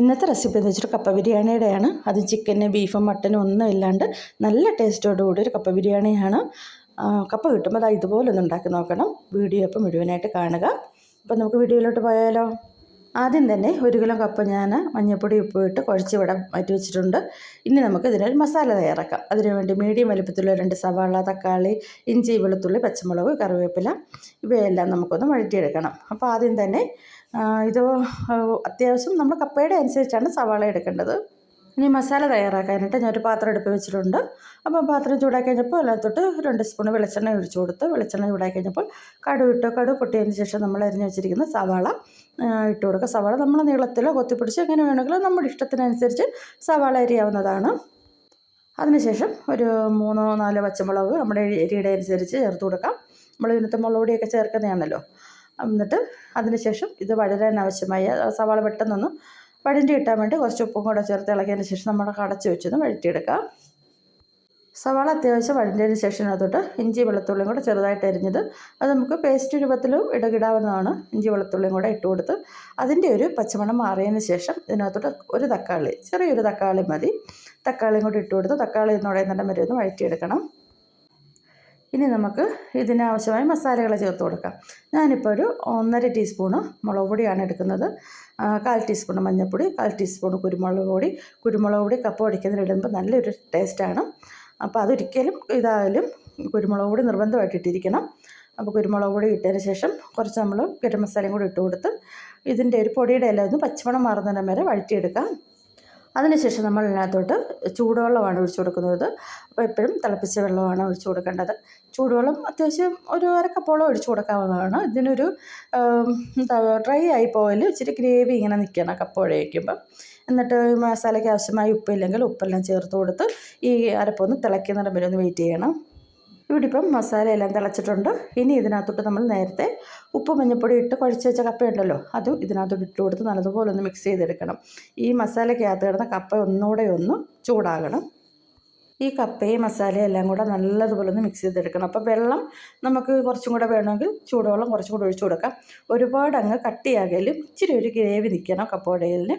ഇന്നത്തെ റെസിപ്പി എന്ന് വെച്ചിട്ട് കപ്പ ബിരിയാണിയുടെയാണ്. അത് ചിക്കന് ബീഫും മട്ടനും ഒന്നും ഇല്ലാണ്ട് നല്ല ടേസ്റ്റോടു കൂടി ഒരു കപ്പ ബിരിയാണിയാണ്. കപ്പ കിട്ടുമ്പോൾ അത് ഇതുപോലെ ഒന്ന് ഉണ്ടാക്കി നോക്കണം. വീഡിയോ അപ്പം മുഴുവനായിട്ട് കാണുക. അപ്പം നമുക്ക് വീഡിയോയിലോട്ട് പോയാലോ? ആദ്യം തന്നെ ഒരു കിലോ കപ്പ ഞാൻ മഞ്ഞൾപ്പൊടി ഉപ്പ് ഇട്ട് കുഴച്ച് ഇവിടെ മാറ്റി വെച്ചിട്ടുണ്ട്. ഇനി നമുക്ക് ഇതിനൊരു മസാല തയ്യാറാക്കാം. അതിനുവേണ്ടി മീഡിയം വലുപ്പത്തിലുള്ള രണ്ട് സവാള തക്കാളി ഇഞ്ചി വെളുത്തുള്ളി പച്ചമുളക് കറിവേപ്പില ഇവയെല്ലാം നമുക്കൊന്ന് വഴറ്റിയെടുക്കണം. അപ്പോൾ ആദ്യം തന്നെ ഇത് അത്യാവശ്യം നമ്മൾ കപ്പയുടെ അനുസരിച്ചാണ് സവാള എടുക്കേണ്ടത്. ഇനി മസാല തയ്യാറാക്കാനായിട്ട് ഞാനൊരു പാത്രം എടുപ്പ് വെച്ചിട്ടുണ്ട്. അപ്പോൾ പാത്രം ചൂടാക്കി കഴിഞ്ഞപ്പോൾ അതിനകത്തോട്ട് രണ്ട് സ്പൂൺ വെളിച്ചെണ്ണ ഒഴിച്ചു കൊടുത്ത് വെളിച്ചെണ്ണ ചൂടാക്കി കഴിഞ്ഞപ്പോൾ കടു ഇട്ടു കടു പൊട്ടിയതിന് ശേഷം നമ്മൾ അരിഞ്ഞു വെച്ചിരിക്കുന്ന സവാള ഇട്ട് കൊടുക്കുക. സവാള നമ്മൾ നീളത്തിലോ കൊത്തിപ്പിടിച്ച് എങ്ങനെ വേണമെങ്കിലും നമ്മുടെ ഇഷ്ടത്തിനനുസരിച്ച് സവാള അരിയാവുന്നതാണ്. അതിനുശേഷം ഒരു മൂന്നോ നാലോ പച്ചമുളക് നമ്മുടെ എരിയുടെ അനുസരിച്ച് ചേർത്ത് കൊടുക്കാം. നമ്മൾ ഇതിനകത്ത് മുളക് പൊടിയൊക്കെ ചേർക്കുന്നതാണല്ലോ. എന്നിട്ട് അതിനുശേഷം ഇത് വഴരാൻ ആവശ്യമായ സവാള പെട്ടെന്നൊന്ന് വഴണ്ടി കിട്ടാൻ വേണ്ടി കുറച്ച് ഉപ്പും കൂടെ ചേർത്ത് ഇളക്കിയതിന് ശേഷം നമ്മൾ കടച്ച് വെച്ചൊന്ന് വഴറ്റിയെടുക്കാം. സവാള അത്യാവശ്യം വഴറ്റിയതിന് ശേഷം അതിനകത്തോട്ട് ഇഞ്ചി വെളുത്തുള്ളിയും കൂടെ ചെറുതായിട്ട് അരിഞ്ഞത് അത് നമുക്ക് പേസ്റ്റ് രൂപത്തിലും ഇടകിടാവുന്നതാണ്. ഇഞ്ചി വെളുത്തുള്ളിയും കൂടെ ഇട്ട് കൊടുത്ത് അതിന്റെ ഒരു പച്ചമണം മാറിയതിന് ശേഷം ഇതിനകത്തോട്ട് ഒരു തക്കാളി ചെറിയൊരു തക്കാളി മതി. തക്കാളിയും കൂടി ഇട്ട് കൊടുത്ത് തക്കാളി എന്ന് വരെ ഒന്ന് വഴറ്റിയെടുക്കണം. ഇനി നമുക്ക് ഇതിനാവശ്യമായ മസാലകൾ ചേർത്ത് കൊടുക്കാം. ഞാനിപ്പോൾ ഒരു ഒന്നര ടീസ്പൂണ് മുളക് പൊടിയാണ് എടുക്കുന്നത്. കാൽ ടീസ്പൂൺ മഞ്ഞൾപ്പൊടി കാൽ ടീസ്പൂൺ കുരുമുളക് പൊടി. കുരുമുളക് പൊടി കപ്പ പൊടിക്കുന്നതിന് ഇടുമ്പോൾ നല്ലൊരു ടേസ്റ്റാണ്. അപ്പോൾ അതൊരിക്കലും ഇതായാലും കുരുമുളക് പൊടി നിർബന്ധമായിട്ട് ഇട്ടിരിക്കണം. അപ്പോൾ കുരുമുളക് പൊടി ഇട്ടതിന് ശേഷം കുറച്ച് നമ്മൾ ഗരം മസാലയും കൂടി ഇട്ട് കൊടുത്ത് ഇതിന്റെ ഒരു പൊടിയുടെ എല്ലാം ഒന്ന് പച്ചമണം മാറുന്നതിന് വരെ വഴറ്റിയെടുക്കാം. അതിനുശേഷം നമ്മൾ ഇതിനകത്തോട്ട് ചൂടുവെള്ളമാണ് ഒഴിച്ചു കൊടുക്കുന്നത്. അപ്പോൾ എപ്പോഴും തിളപ്പിച്ച വെള്ളമാണ് ഒഴിച്ചു കൊടുക്കേണ്ടത്. ചൂടുവെള്ളം അത്യാവശ്യം ഒരു അരക്കപ്പോളം ഒഴിച്ചു കൊടുക്കാവുന്നതാണ്. ഇതിനൊരു എന്താ ഡ്രൈ ആയി പോയാൽ ഇച്ചിരി ഗ്രേവി ഇങ്ങനെ നിൽക്കണം കപ്പ ഒഴിക്കുമ്പം എന്നിട്ട് മസാലയ്ക്ക് ആവശ്യമായ ഉപ്പില്ലെങ്കിൽ ഉപ്പെല്ലാം ചേർത്ത് കൊടുത്ത് ഈ അരപ്പൊന്ന് തിളയ്ക്കുന്നിടം വരെ ഒന്ന് വെയിറ്റ് ചെയ്യണം. ഇവിടെ ഇപ്പം മസാല എല്ലാം തിളച്ചിട്ടുണ്ട്. ഇനി ഇതിനകത്തോട്ട് നമ്മൾ നേരത്തെ ഉപ്പ് മഞ്ഞപ്പൊടി ഇട്ട് കുഴച്ച് വെച്ച കപ്പയുണ്ടല്ലോ അതും ഇതിനകത്തോട്ട് ഇട്ട് കൊടുത്ത് നല്ലതുപോലെ ഒന്ന് മിക്സ് ചെയ്തെടുക്കണം. ഈ മസാലയ്ക്കകത്ത് കിടന്ന കപ്പ ഒന്നുകൂടെ ഒന്ന് ചൂടാകണം. ഈ കപ്പയും മസാലയും എല്ലാം കൂടെ നല്ലതുപോലെ ഒന്ന് മിക്സ് ചെയ്തെടുക്കണം. അപ്പോൾ വെള്ളം നമുക്ക് കുറച്ചും കൂടെ വേണമെങ്കിൽ ചൂടുവെള്ളം കുറച്ചും കൂടെ ഒഴിച്ചു കൊടുക്കാം. ഒരുപാട് അങ്ങ് കട്ടിയാകലും ഇച്ചിരി ഒരു ഗ്രേവി നിൽക്കണം കപ്പോടയിലിന്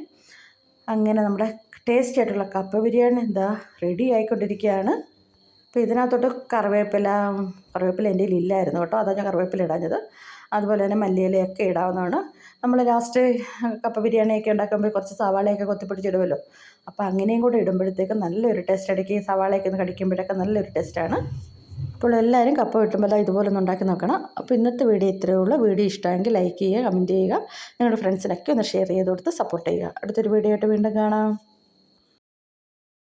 അങ്ങനെ നമ്മുടെ ടേസ്റ്റി ആയിട്ടുള്ള കപ്പ ബിരിയാണി എന്താ റെഡി ആയിക്കൊണ്ടിരിക്കുകയാണ്. അപ്പോൾ ഇതിനകത്തോട്ട് കറിവേപ്പില കറിവേപ്പില എന്റെ ഇല്ലായിരുന്നു കേട്ടോ. അതാണ് ഞാൻ കറിവേപ്പില ഇടാഞ്ഞത്. അതുപോലെ തന്നെ മല്ലിയിലയൊക്കെ ഇടാവുന്നതാണ്. നമ്മൾ ലാസ്റ്റ് കപ്പ ബിരിയാണിയൊക്കെ ഉണ്ടാക്കുമ്പോൾ കുറച്ച് സവാളയൊക്കെ കൊത്തിപ്പിടിച്ചിടുമല്ലോ അപ്പോൾ അങ്ങനെയും കൂടെ ഇടുമ്പോഴത്തേക്ക് നല്ലൊരു ടേസ്റ്റ് ഇടയ്ക്ക് സവാളയൊക്കെ ഒന്ന് കടിക്കുമ്പോഴൊക്കെ നല്ലൊരു ടേസ്റ്റാണ് അപ്പോൾ എല്ലാവരും കപ്പ കിട്ടുമ്പോൾ ഇതുപോലെ ഒന്ന് ഉണ്ടാക്കി നോക്കണം. അപ്പോൾ ഇന്നത്തെ വീഡിയോ ഇത്രയേ ഉള്ളൂ. വീഡിയോ ഇഷ്ടമെങ്കിൽ ലൈക്ക് ചെയ്യുക കമന്റ് ചെയ്യുക. നിങ്ങളുടെ ഫ്രണ്ട്സിനൊക്കെ ഒന്ന് ഷെയർ ചെയ്ത് കൊടുത്ത് സപ്പോർട്ട് ചെയ്യുക. അടുത്തൊരു വീഡിയോ ആയിട്ട് വീണ്ടും കാണാം.